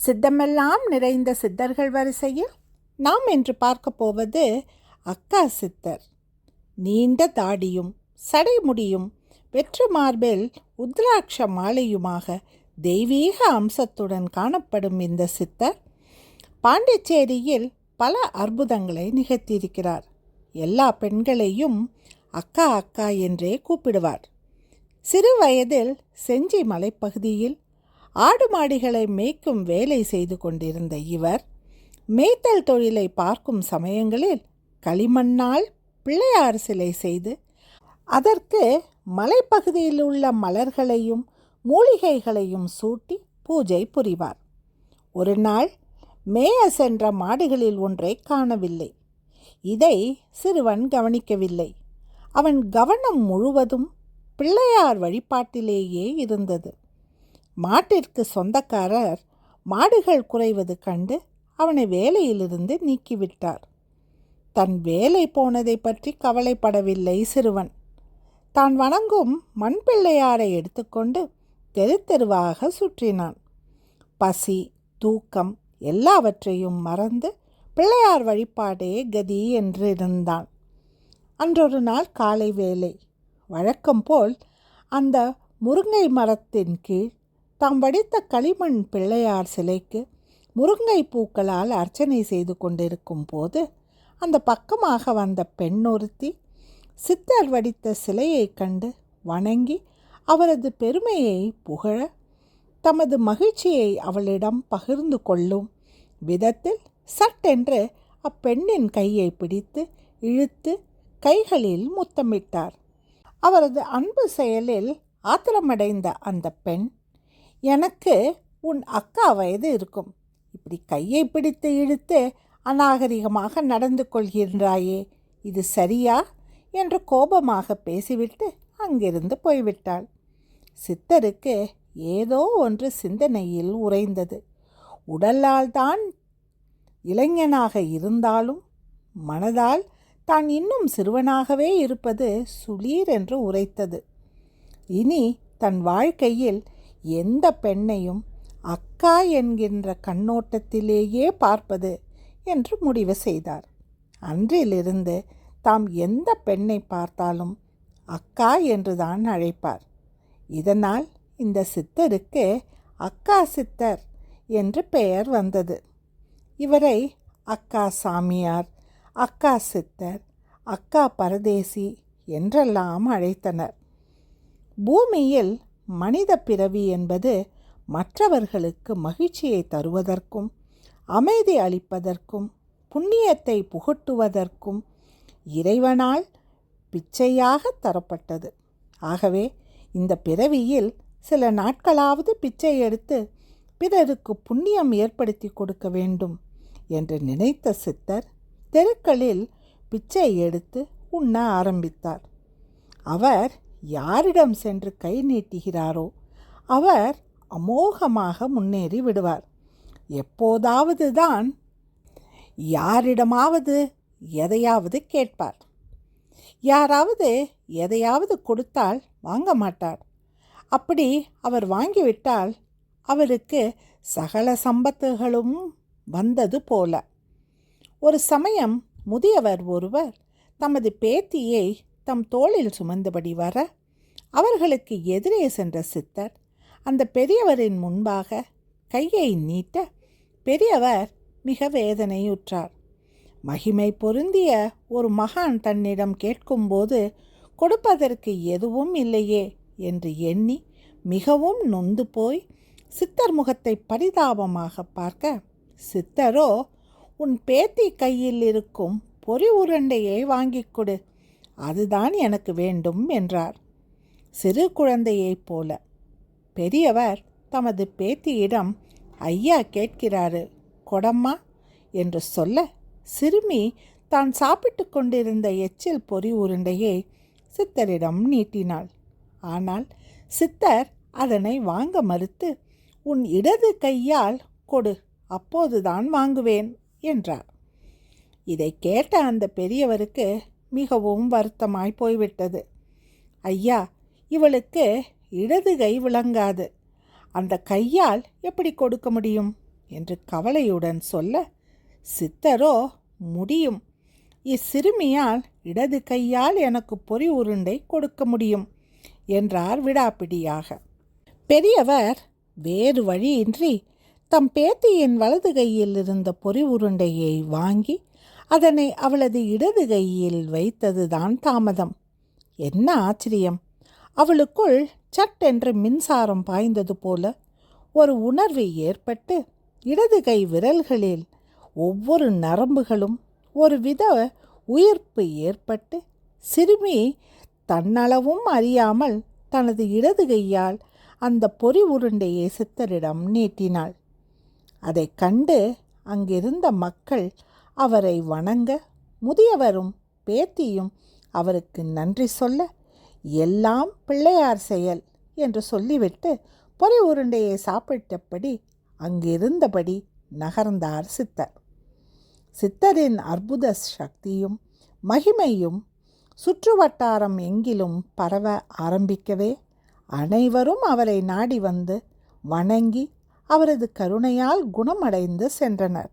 சித்தமெல்லாம் நிறைந்த சித்தர்கள் வரிசையில் நாம் இன்று பார்க்க போவது அக்கா சித்தர். நீண்ட தாடியும் சடைமுடியும் வெற்று மார்பில் உத்ராட்ச மாலையுமாக தெய்வீக அம்சத்துடன் காணப்படும் இந்த சித்தர் பாண்டிச்சேரியில் பல அற்புதங்களை நிகழ்த்தியிருக்கிறார். எல்லா பெண்களையும் அக்கா அக்கா என்றே கூப்பிடுவார். சிறு வயதில் செஞ்சி மலைப்பகுதியில் ஆடு மாடுகளை மேய்க்கும் வேலை செய்து கொண்டிருந்த இவர் மேய்த்தல் தொழிலை பார்க்கும் சமயங்களில் களிமண்ணால் பிள்ளையார் சிலை செய்து அதற்கு மலைப்பகுதியில் உள்ள மலர்களையும் மூலிகைகளையும் சூட்டி பூஜை புரிவார். ஒரு நாள் மேய சென்ற மாடுகளில் ஒன்றை காணவில்லை. இதை சிறுவன் கவனிக்கவில்லை. அவன் கவனம் முழுவதும் பிள்ளையார் வழிபாட்டிலேயே இருந்தது. மாட்டிற்கு சொந்தக்காரர் மாடுகள் குறைவது கண்டு அவனை வேலையிலிருந்து நீக்கிவிட்டார். தன் வேலை போனதை பற்றி கவலைப்படவில்லை சிறுவன். தான் வணங்கும் மண் பிள்ளையாரை எடுத்துக்கொண்டு தெரு தெருவாக சுற்றினான். பசி தூக்கம் எல்லாவற்றையும் மறந்து பிள்ளையார் வழிபாடே கதி என்று இருந்தான். அன்றொரு நாள் காலை வேலை வழக்கம் போல் அந்த முருங்கை மரத்தின் கீழ் தாம் வடித்த களிமண் பிள்ளையார் சிலைக்கு முருங்கை பூக்களால் அர்ச்சனை செய்து கொண்டிருக்கும் போது அந்த பக்கமாக வந்த பெண் ஒருத்தி சித்தர் வடித்த சிலையைக் கண்டு வணங்கி அவரது பெருமையை புகழ தமது மகிழ்ச்சியை அவளிடம் பகிர்ந்து கொள்ளும் விதத்தில் சட்டென்று அப்பெண்ணின் கையை பிடித்து இழுத்து கைகளில் முத்தமிட்டார். அவரது அன்பு செயலில் ஆத்திரமடைந்த அந்த பெண் எனக்கு உன் அக்கா வயது இருக்கும். இப்படி கையை பிடித்து இழுத்து அநாகரிகமாக நடந்து கொள்கின்றாயே இது சரியா? என்று கோபமாக பேசிவிட்டு அங்கிருந்து போய்விட்டாள். சித்தருக்கு ஏதோ ஒன்று சிந்தனையில் உறைந்தது. உடலால் தான் இளைஞனாக இருந்தாலும் மனதால் தான் இன்னும் சிறுவனாகவே இருப்பது சுளீர் என்று உரைத்தது. இனி தன் வாழ்க்கையில் எந்த பெண்ணையும் அக்கா என்கின்ற கண்ணோட்டத்திலேயே பார்ப்பது என்று முடிவு செய்தார். அன்றிலிருந்து தாம் எந்த பெண்ணை பார்த்தாலும் அக்கா என்றுதான் அழைப்பார். இதனால் இந்த சித்தருக்கு அக்கா சித்தர் என்று பெயர் வந்தது. இவரை அக்கா சாமியார் அக்கா சித்தர் அக்கா பரதேசி என்றெல்லாம் அழைத்தனர். பூமியில் மனித பிறவி என்பது மற்றவர்களுக்கு மகிழ்ச்சியை தருவதற்கும் அமைதி அளிப்பதற்கும் புண்ணியத்தை புகட்டுவதற்கும் இறைவனால் பிச்சையாக தரப்பட்டது. ஆகவே இந்த பிறவியில் சில நாட்களாவது பிச்சை எடுத்து பிறருக்கு புண்ணியம் ஏற்படுத்தி கொடுக்க வேண்டும் என்று நினைத்த சித்தர் தெருக்களில் பிச்சை எடுத்து உண்ண ஆரம்பித்தார். அவர் யாரிடம் சென்று கை நீட்டுகிறாரோ அவர் அமோகமாக முன்னேறி விடுவார். எப்போதாவது தான் யாரிடமாவது எதையாவது கேட்பார். யாராவது எதையாவது கொடுத்தால் வாங்க மாட்டார். அப்படி அவர் வாங்கிவிட்டால் அவருக்கு சகல சம்பத்துகளும் வந்தது போல. ஒரு சமயம் முதியவர் ஒருவர் தமது பேத்தியை தம் தோளில் சுமந்தபடி வர அவர்களுக்கு எதிரே சென்ற சித்தர் அந்த பெரியவரின் முன்பாக கையை நீட்ட பெரியவர் மிக வேதனையுற்றார். மகிமை பொருந்திய ஒரு மகான் தன்னிடம் கேட்கும்போது கொடுப்பதற்கு எதுவும் இல்லையே என்று எண்ணி மிகவும் நொந்து போய் சித்தர் முகத்தை பரிதாபமாக பார்க்க சித்தரோ உன் பேத்தி கையில் இருக்கும் பொறி உருண்டையை வாங்கிக் கொடு. அதுதான் எனக்கு வேண்டும் என்றார். சிறு குழந்தையைப் போல. பெரியவர் தமது பேத்தியிடம் ஐயா கேட்கிறாரு கொடம்மா என்று சொல்ல சிறுமி தான் சாப்பிட்டு கொண்டிருந்த எச்சில் பொறி உருண்டையை சித்தரிடம் நீட்டினாள். ஆனால் சித்தர் அதனை வாங்க மறுத்து உன் இடது கையால் கொடு அப்போதுதான் வாங்குவேன் என்றார். இதை கேட்ட அந்த பெரியவருக்கு மிகவும் வருத்தமாய் போய்விட்டது. ஐயா இவளுக்கு இடது கை விளங்காது. அந்த கையால் எப்படி கொடுக்க முடியும்? என்று கவலையுடன் சொல்ல சித்தரோ முடியும். இச்சிறுமியால் இடது கையால் எனக்கு பொறி உருண்டை கொடுக்க முடியும் என்றார் விடாப்பிடியாக. பெரியவர் வேறு வழியின்றி தம் பேத்தியின் வலது கையில் இருந்த பொறி உருண்டையை வாங்கி அதனை அவளது இடது கையில் வைத்ததுதான் தாமதம். என்ன ஆச்சரியம்? அவளுக்குள் சட்டென்று மின்சாரம் பாய்ந்தது போல ஒரு உணர்வு ஏற்பட்டு இடது கை விரல்களில் ஒவ்வொரு நரம்புகளும் ஒரு வித உயிர்ப்பு ஏற்பட்டு சிறுமி தன்னளவும் அறியாமல் தனது இடது கையால் அந்த பொறி உருண்டையை சித்தரிடம் நீட்டினாள். அதை கண்டு அங்கிருந்த மக்கள் அவரை வணங்க முதியவரும் பேத்தியும் அவருக்கு நன்றி சொல்ல எல்லாம் பிள்ளையார் செயல் என்று சொல்லிவிட்டு பொறி உருண்டையை சாப்பிட்டபடி அங்கிருந்தபடி நகர்ந்தார் சித்தர். சித்தரின் அற்புத சக்தியும் மகிமையும் சுற்றுவட்டாரம் எங்கிலும் பரவ ஆரம்பிக்கவே அனைவரும் அவரை நாடி வந்து வணங்கி அவரது கருணையால் குணமடைந்து சென்றனர்.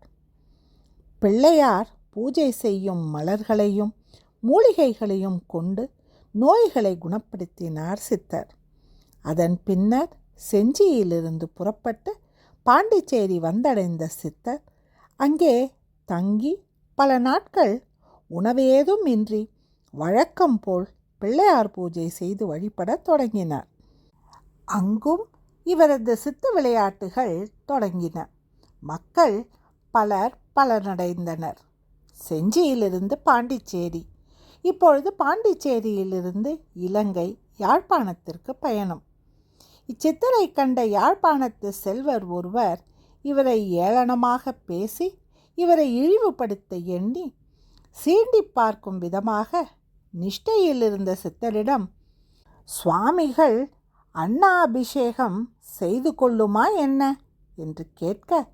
பிள்ளையார் பூஜை செய்யும் மலர்களையும் மூலிகைகளையும் கொண்டு நோய்களை குணப்படுத்தினார் சித்தர். அதன் பின்னர் செஞ்சியிலிருந்து புறப்பட்டு பாண்டிச்சேரி வந்தடைந்த சித்தர் அங்கே தங்கி பல நாட்கள் உணவேதும் இன்றி வழக்கம் போல் பிள்ளையார் பூஜை செய்து வழிபடத் தொடங்கினார். அங்கும் இவரது சித்து விளையாட்டுகள் தொடங்கின. மக்கள் பலர் பலனடைந்தனர். செஞ்சியிலிருந்து பாண்டிச்சேரி. இப்பொழுது பாண்டிச்சேரியிலிருந்து இலங்கை யாழ்ப்பாணத்திற்கு பயணம். இச்சித்தரை கண்ட யாழ்ப்பாணத்து செல்வர் ஒருவர் இவரை ஏளனமாக பேசி இவரை இழிவுபடுத்த எண்ணி சீண்டி பார்க்கும் விதமாக நிஷ்டையில் இருந்த சித்தரிடம் சுவாமிகள் அண்ணாபிஷேகம் செய்து கொள்ளுமா என்ன? என்று கேட்க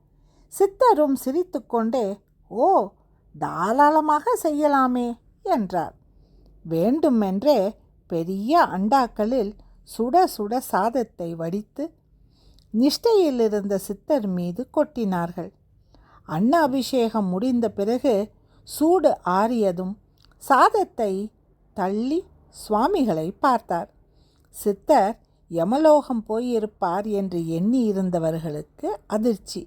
சித்தரும் சிரித்துக்கொண்டே ஓ தாராளமாக செய்யலாமே என்றார். வேண்டுமென்றே பெரிய அண்டாக்களில் சுட சுட சாதத்தை வடித்து நிஷ்டையில் இருந்த சித்தர் மீது கொட்டினார்கள். அன்ன அபிஷேகம் முடிந்த பிறகு சூடு ஆறியதும் சாதத்தை தள்ளி சுவாமிகளை பார்த்தார். சித்தர் யமலோகம் போயிருப்பார் என்று எண்ணி இருந்தவர்களுக்கு அதிர்ச்சி.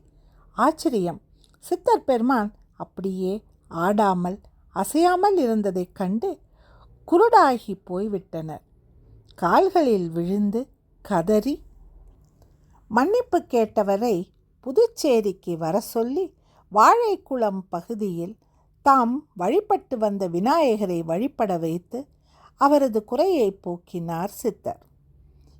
ஆச்சரியம். சித்தர் பெருமான் அப்படியே ஆடாமல் அசையாமல் இருந்ததைக் கண்டு குருடாகி போய்விட்டனர். கால்களில் விழுந்து கதறி மன்னிப்பு கேட்டவரை புதுச்சேரிக்கு வர சொல்லி வாழைக்குளம் பகுதியில் தாம் வழிபட்டு வந்த விநாயகரை வழிபட வைத்து அவரது குறையை போக்கினார் சித்தர்.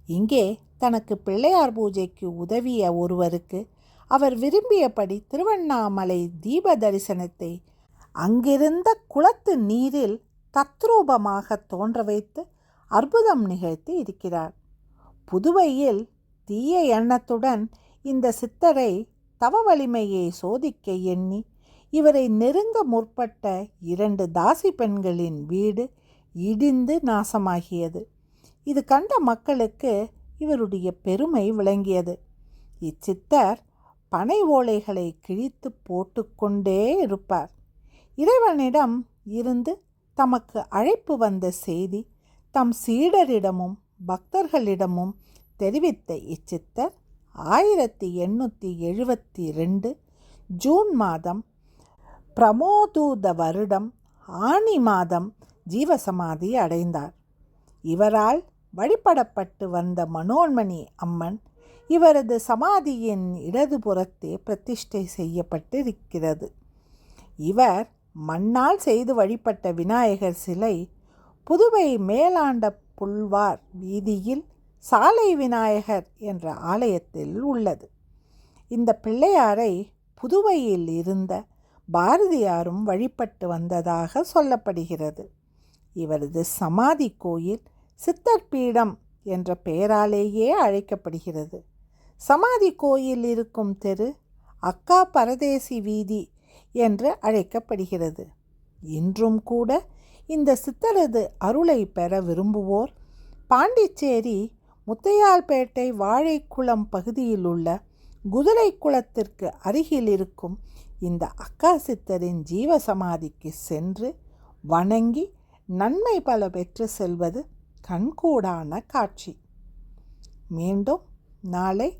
இங்கே தனக்கு பிள்ளையார் பூஜைக்கு உதவிய ஒருவருக்கு அவர் விரும்பியபடி திருவண்ணாமலை தீப தரிசனத்தை அங்கிருந்த குளத்து நீரில் தத்ரூபமாக தோன்ற வைத்து அற்புதம் நிகழ்த்தி இருக்கிறார். புதுவையில் தீய எண்ணத்துடன் இந்த சித்தரை தவ வலிமையை சோதிக்க எண்ணி இவரை நெருங்க முற்பட்ட இரண்டு தாசி பெண்களின் வீடு இடிந்து நாசமாகியது. இது கண்ட மக்களுக்கு இவருடைய பெருமை விளங்கியது. இச்சித்தர் பனை ஓலைகளை கிழித்து போட்டுக்கொண்டே இருப்பார். இறைவனிடம் இருந்து தமக்கு அழைப்பு வந்த செய்தி தம் சீடரிடமும் பக்தர்களிடமும் தெரிவித்த இச்சித்தர் ஆயிரத்தி எண்ணூற்றி எழுபத்தி ரெண்டு ஜூன் மாதம் பிரமோதூத வருடம் ஆணி மாதம் ஜீவசமாதி அடைந்தார். இவரால் வழிபடப்பட்டு வந்த மனோன்மணி அம்மன் இவரது சமாதியின் இடதுபுறத்தே பிரதிஷ்டை செய்யப்பட்டிருக்கிறது. இவர் மண்ணால் செய்து வழிபட்ட விநாயகர் சிலை புதுவை மேலாண்ட புல்வார் வீதியில் சாலை விநாயகர் என்ற ஆலயத்தில் உள்ளது. இந்த பிள்ளையாரை புதுவையில் இருந்த பாரதியாரும் வழிபட்டு வந்ததாக சொல்லப்படுகிறது. இவரது சமாதி கோயில் சித்தர் பீடம் என்ற பெயராலேயே அழைக்கப்படுகிறது. சமாதி கோயில் இருக்கும் தெரு அக்கா பரதேசி வீதி என்று அழைக்கப்படுகிறது. இன்றும் கூட இந்த சித்தரது அருளை பெற விரும்புவோர் பாண்டிச்சேரி முத்தையால்பேட்டை வாழைக்குளம் பகுதியில் உள்ள குதிரை குளத்திற்கு அருகில் இருக்கும் இந்த அக்கா சித்தரின் ஜீவசமாதிக்கு சென்று வணங்கி நன்மை பல பெற்று செல்வது கண்கூடான காட்சி. மீண்டும் நாளை